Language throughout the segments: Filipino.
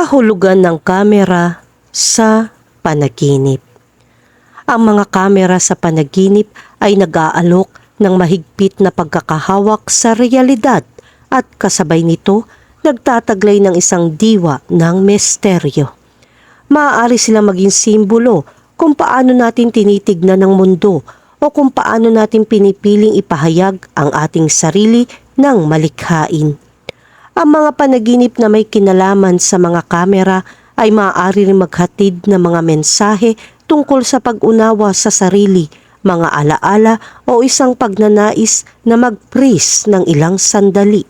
Kahulugan ng kamera sa panaginip. Ang mga kamera sa panaginip ay nag-aalok ng mahigpit na pagkakahawak sa realidad at kasabay nito nagtataglay ng isang diwa ng misteryo. Maaari sila maging simbolo kung paano natin tinitignan ng mundo o kung paano natin pinipiling ipahayag ang ating sarili ng malikhain. Ang mga panaginip na may kinalaman sa mga kamera ay maaari rin maghatid ng mga mensahe tungkol sa pag-unawa sa sarili, mga alaala o isang pagnanais na mag-freeze ng ilang sandali.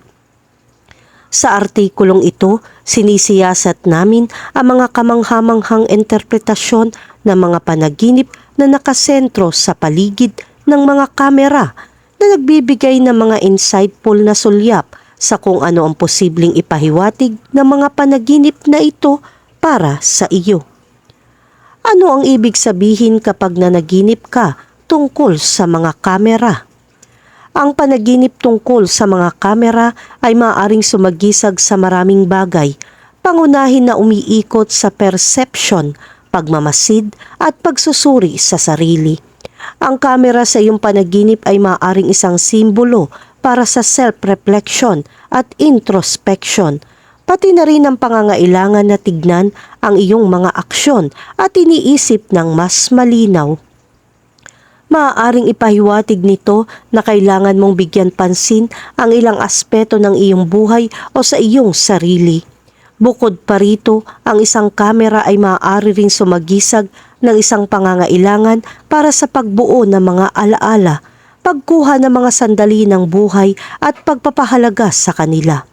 Sa artikulong ito, sinisiyasat namin ang mga kamanghamanghang interpretasyon ng mga panaginip na nakasentro sa paligid ng mga kamera na nagbibigay ng mga insightful na sulyap sa kung ano ang posibleng ipahiwatig ng mga panaginip na ito para sa iyo. Ano ang ibig sabihin kapag nanaginip ka tungkol sa mga kamera? Ang panaginip tungkol sa mga kamera ay maaaring sumagisag sa maraming bagay, pangunahin na umiikot sa perception, pagmamasid at pagsusuri sa sarili. Ang kamera sa iyong panaginip ay maaaring isang simbolo para sa self-reflection at introspection, pati na rin ang pangangailangan na tignan ang iyong mga aksyon at iniisip ng mas malinaw maaaring ipahiwatig nito na kailangan mong bigyan pansin ang ilang aspeto ng iyong buhay o sa iyong sarili. Bukod pa rito, ang isang kamera ay maaari rin sumagisag ng isang pangangailangan para sa pagbuo ng mga alaala, pagkuha ng mga sandali ng buhay at pagpapahalaga sa kanila.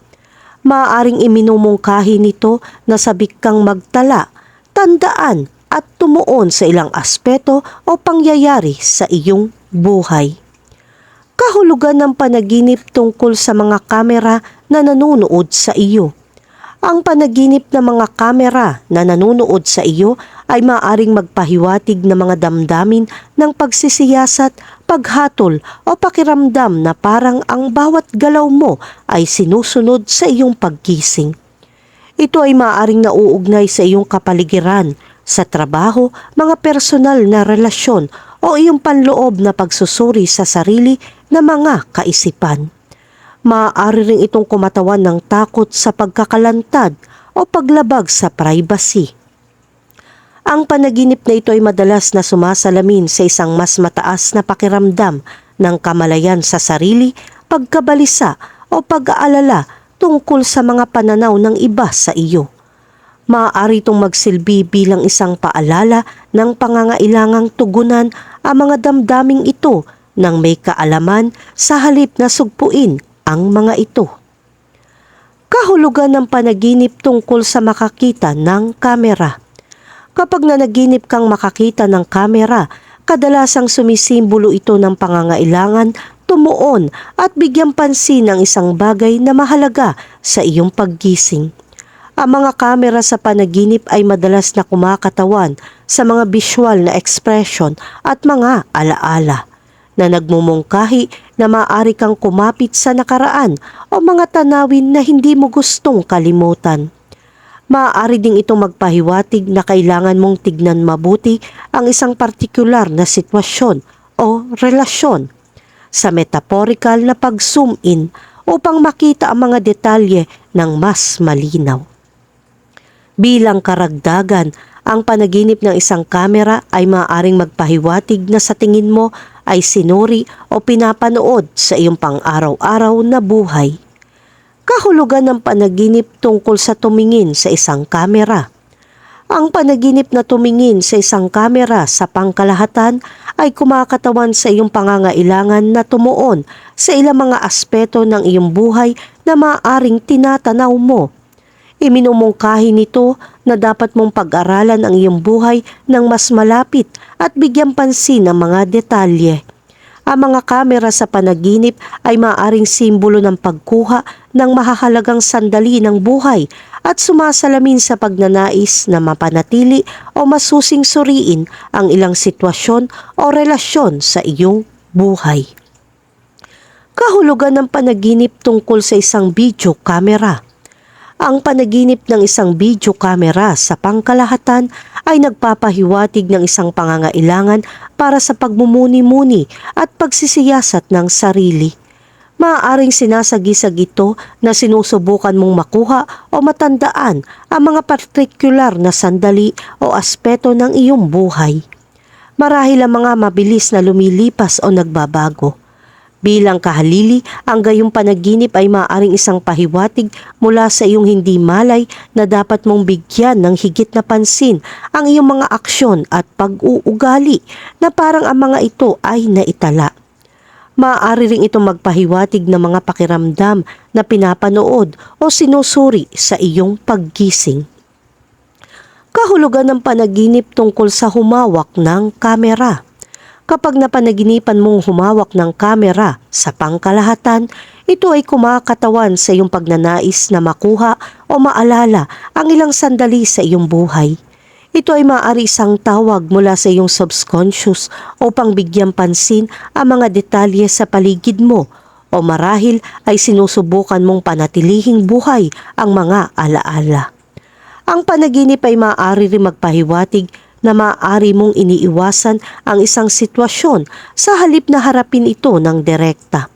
Maaaring iminumungkahi nito na sabik kang magtala, tandaan at tumuon sa ilang aspeto o pangyayari sa iyong buhay. Kahulugan ng panaginip tungkol sa mga kamera na nanonood sa iyo. Ang panaginip ng mga kamera na nanonood sa iyo ay maaring magpahiwatig ng mga damdamin ng pagsisiyasat, paghatol o pakiramdam na parang ang bawat galaw mo ay sinusunod sa iyong paggising. Ito ay maaring nauugnay sa iyong kapaligiran, sa trabaho, mga personal na relasyon o iyong panloob na pagsusuri sa sarili na mga kaisipan. Maaari rin itong kumatawan ng takot sa pagkakalantad o paglabag sa privacy. Ang panaginip na ito ay madalas na sumasalamin sa isang mas mataas na pakiramdam ng kamalayan sa sarili, pagkabalisa o pag-aalala tungkol sa mga pananaw ng iba sa iyo maaari itong magsilbi bilang isang paalala ng pangangailangang tugunan ang mga damdaming ito nang may kaalaman sa halip na sugpuin ang mga ito. Kahulugan ng panaginip tungkol sa makakita ng kamera. Kapag nanaginip kang makakita ng kamera, kadalasang sumisimbolo ito ng pangangailangan tumuon at bigyang pansin ang isang bagay na mahalaga sa iyong paggising. Ang mga kamera sa panaginip ay madalas na kumakatawan sa mga visual na ekspresyon at mga alaala na nagmumungkahi na maaari kang kumapit sa nakaraan o mga tanawin na hindi mo gustong kalimutan. Maaari ding itong magpahiwatig na kailangan mong tignan mabuti ang isang partikular na sitwasyon o relasyon sa metaphorical na pag-zoom in upang makita ang mga detalye ng mas malinaw. Bilang karagdagan, ang panaginip ng isang kamera ay maaaring magpahiwatig na sa tingin mo ay sinuri o pinapanood sa iyong pang-araw-araw na buhay. Kahulugan ng panaginip tungkol sa tumingin sa isang kamera. Ang panaginip na tumingin sa isang kamera sa pangkalahatan ay kumakatawan sa iyong pangangailangan na tumuon sa ilang mga aspeto ng iyong buhay na maaaring tinatanaw mo Iminumungkahi nito na dapat mong pag-aralan ang iyong buhay ng mas malapit at bigyan pansin ang mga detalye. Ang mga kamera sa panaginip ay maaring simbolo ng pagkuha ng mahahalagang sandali ng buhay at sumasalamin sa pagnanais na mapanatili o masusing suriin ang ilang sitwasyon o relasyon sa iyong buhay. Kahulugan ng panaginip tungkol sa isang video camera Ang panaginip ng isang video camera sa pangkalahatan ay nagpapahiwatig ng isang pangangailangan para sa pagmumuni-muni at pagsisiyasat ng sarili. Maaaring sinasagisag ito na sinusubukan mong makuha o matandaan ang mga partikular na sandali o aspeto ng iyong buhay. Marahil ang mga mabilis na lumilipas o nagbabago. Bilang kahalili, ang gayong panaginip ay maaaring isang pahiwatig mula sa iyong hindi malay na dapat mong bigyan ng higit na pansin ang iyong mga aksyon at pag-uugali na parang ang mga ito ay naitala. Maaari ring itong magpahiwatig ng mga pakiramdam na pinapanood o sinusuri sa iyong paggising. Kahulugan ng panaginip tungkol sa humawak ng kamera. Kapag napanaginipan mong humawak ng kamera sa pangkalahatan, ito ay kumakatawan sa iyong pagnanais na makuha o maalala ang ilang sandali sa iyong buhay. Ito ay maaari isang tawag mula sa iyong subconscious upang bigyan pansin ang mga detalye sa paligid mo o marahil ay sinusubukan mong panatilihing buhay ang mga alaala. Ang panaginip ay maaari rin magpahiwatig na maaari mong iniiwasan ang isang sitwasyon sa halip na harapin ito ng direkta.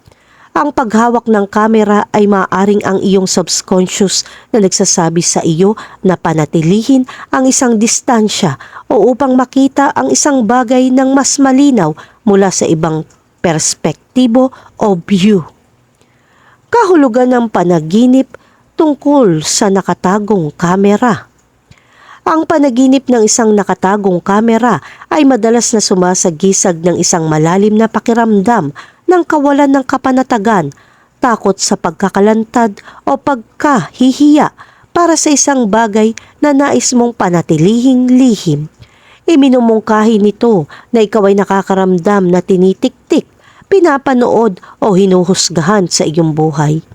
Ang paghawak ng kamera ay maaaring ang iyong subconscious na nagsasabi sa iyo na panatilihin ang isang distansya o upang makita ang isang bagay ng mas malinaw mula sa ibang perspektibo o view. Kahulugan ng panaginip tungkol sa nakatagong kamera. Ang panaginip ng isang nakatagong kamera ay madalas na sumasagisag ng isang malalim na pakiramdam ng kawalan ng kapanatagan, takot sa pagkakalantad o pagkahihiya para sa isang bagay na nais mong panatilihing lihim. Iminumungkahi nito na ikaw ay nakakaramdam na tinitiktik, pinapanood o hinuhusgahan sa iyong buhay.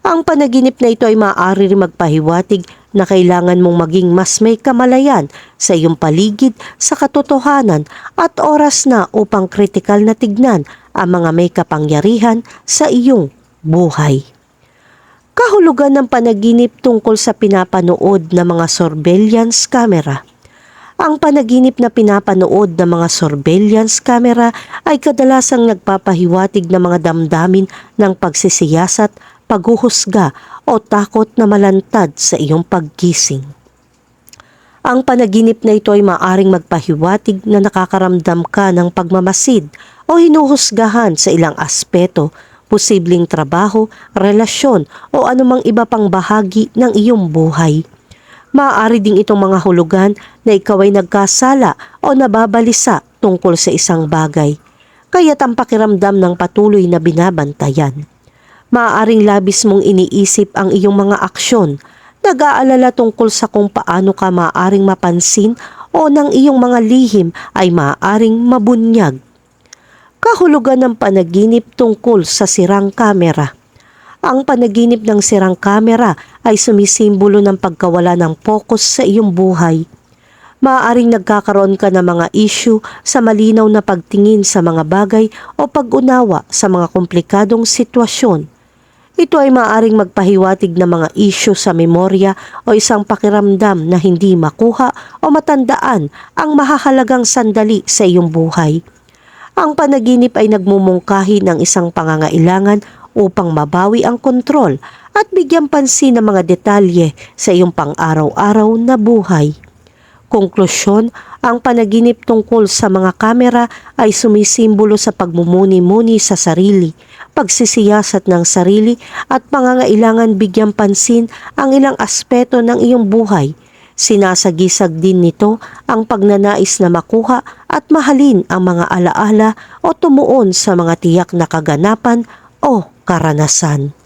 Ang panaginip na ito ay maaari rin magpahiwatig na kailangan mong maging mas may kamalayan sa iyong paligid sa katotohanan at oras na upang kritikal na tignan ang mga may kapangyarihan sa iyong buhay. Kahulugan ng panaginip tungkol sa pinapanood ng mga surveillance camera. Ang panaginip na pinapanood ng mga surveillance camera ay kadalasang nagpapahiwatig ng mga damdamin ng pagsisiyasat, paghuhusga o takot na malantad sa iyong paggising. Ang panaginip na ito ay maaring magpahiwatig na nakakaramdam ka ng pagmamasid o hinuhusgahan sa ilang aspeto, posibleng trabaho, relasyon o anumang iba pang bahagi ng iyong buhay. Maaari ding itong mga hulugan na ikaw ay nagkasala o nababalisa tungkol sa isang bagay, kaya't ang pakiramdam ng patuloy na binabantayan maaaring labis mong iniisip ang iyong mga aksyon, nag-aalala tungkol sa kung paano ka maaaring mapansin o ng iyong mga lihim ay maaaring mabunyag. Kahulugan ng panaginip tungkol sa sirang kamera. Ang panaginip ng sirang kamera ay sumisimbolo ng pagkawala ng focus sa iyong buhay. Maaaring nagkakaroon ka ng mga issue sa malinaw na pagtingin sa mga bagay o pag-unawa sa mga komplikadong sitwasyon. Ito ay maaring magpahiwatig ng mga isyo sa memorya o isang pakiramdam na hindi makuha o matandaan ang mahahalagang sandali sa iyong buhay. Ang panaginip ay nagmumungkahi ng isang pangangailangan upang mabawi ang kontrol at bigyan pansin ng mga detalye sa iyong pang-araw-araw na buhay. Konklusyon, ang panaginip tungkol sa mga kamera ay sumisimbolo sa pagmumuni-muni sa sarili, pagsisiyasat ng sarili at pangangailangan bigyan pansin ang ilang aspeto ng iyong buhay. Sinasagisag din nito ang pagnanais na makuha at mahalin ang mga alaala o tumuon sa mga tiyak na kaganapan o karanasan.